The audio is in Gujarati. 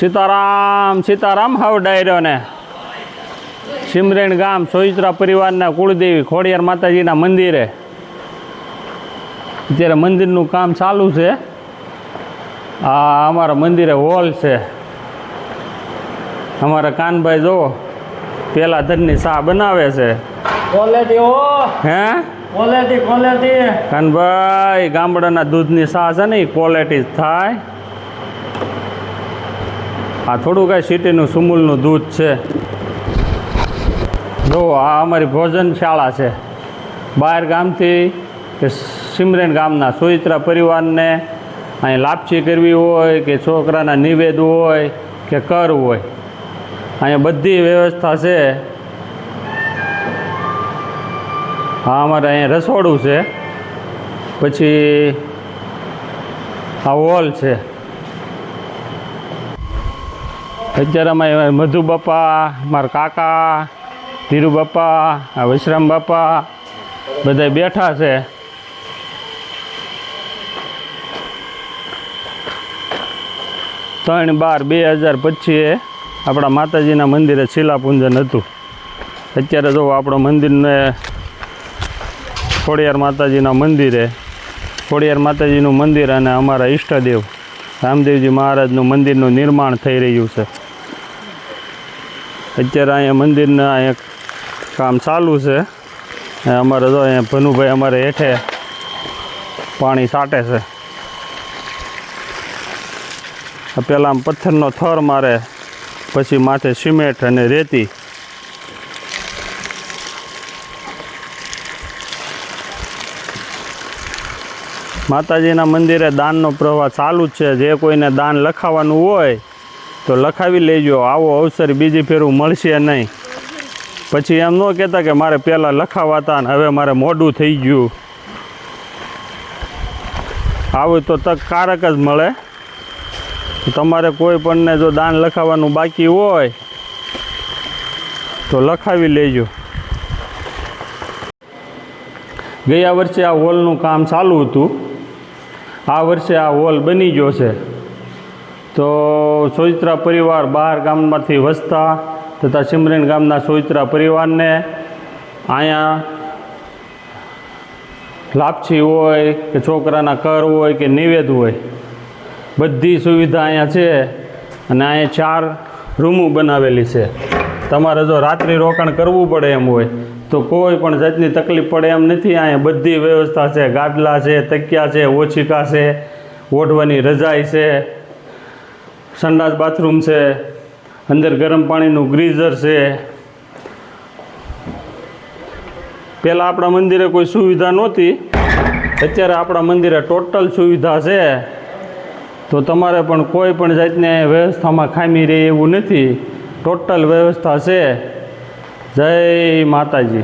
સીતારામ સીતારામ હાવ ડાયરો ને. સિમરેણ ગામ સોઈત્રા પરિવારના કુળદેવી ખોડિયાર માતાજીના મંદિરે. અત્યારે મંદિરનું કામ ચાલુ છે. આ અમારા મંદિરે હોલ છે. અમારા કાનભાઈ જુઓ પેલા ધરની ચા બનાવે છે? ક્વોલિટી હો. હે? ક્વોલિટી ક્વોલિટી કાનભાઈ ગામડાના દૂધની ચા છે ને એ ક્વોલિટી જ થાય. આ થોડું કાંઈ સિટીનું સુમૂલનું દૂધ છે. જો આ અમારી ભોજનશાળા છે. બહાર ગામથી કે સિમરેન ગામના સોઈત્રા પરિવારને અહીં લાપસી કરવી હોય કે છોકરાના નિવેદ હોય કે કર હોય. અહીંયા બધી વ્યવસ્થા છે. હા, અમારે અહીંયા રસોડું છે. પછી આ હોલ છે. અત્યારે અમે મધુ બાપા, મારા કાકા, ધીરુ બાપા, આ વિશ્રામ બાપા બધા બેઠા છે. ત્રણ બાર બે હજાર પચીએ આપણા માતાજીના મંદિરે શિલાપૂંજન હતું. અત્યારે જો આપણો મંદિરને ખોડિયાર માતાજીના મંદિરે, ખોડિયાર માતાજીનું મંદિર અને અમારા ઈષ્ટદેવ રામદેવજી મહારાજનું મંદિરનું નિર્માણ થઈ રહ્યું છે. અત્યારે અહીંયા મંદિરના અહીંયા કામ ચાલુ છે. અમારે જો અહીંયા ભનુભાઈ અમારે હેઠે પાણી સાટે છે. પહેલાં પથ્થરનો થર મારે, પછી માથે સિમેન્ટ અને રેતી. માતાજીના મંદિરે દાનનો પ્રવાહ ચાલુ જ છે. જે કોઈને દાન લખાવવાનું હોય તો લખાવી લેજો, આવો અવસર બીજી ફેરું મળશે નહીં. પછી એમ ન કહેતા કે મારે પહેલાં લખાવાતા ને હવે મારે મોડું થઈ ગયું. આવું તો તક કારક જ મળે. તમારે કોઈ પણને જો દાન લખાવવાનું બાકી હોય, તો લખાવી લેજો. ગયા વર્ષે આ હોલનું કામ ચાલુ હતું. આ વર્ષે આ હોલ બની ગયો છે. તો સોઈત્રા પરિવાર બહાર ગામમાંથી વસતા તથા સિમરેન ગામના સોઈત્રા પરિવારને અહીંયા લાપસી હોય કે છોકરાના કર હોય કે નિવેદ હોય, બધી સુવિધા અહીંયા છે અને અહીંયા ચાર રૂમો બનાવેલી છે. તમારે જો રાત્રિ રોકાણ કરવું પડે એમ હોય, તો કોઈ પણ જાતની તકલીફ પડે એમ નથી. અહીંયા બધી વ્યવસ્થા છે. ગાદલા છે, તકિયા છે, ઓછીકા છે, ઓઢવાની રજાઈ છે. સંડાસ બાથરૂમ છે, અંદર ગરમ પાણીનું ગ્રીઝર છે. પહેલાં આપણા મંદિરે કોઈ સુવિધા નહોતી, અત્યારે આપણા મંદિરે ટોટલ સુવિધા છે. તો તમારે પણ કોઈ પણ જાતની વ્યવસ્થામાં ખામી રહે એવું નથી, ટોટલ વ્યવસ્થા છે. જય માતાજી.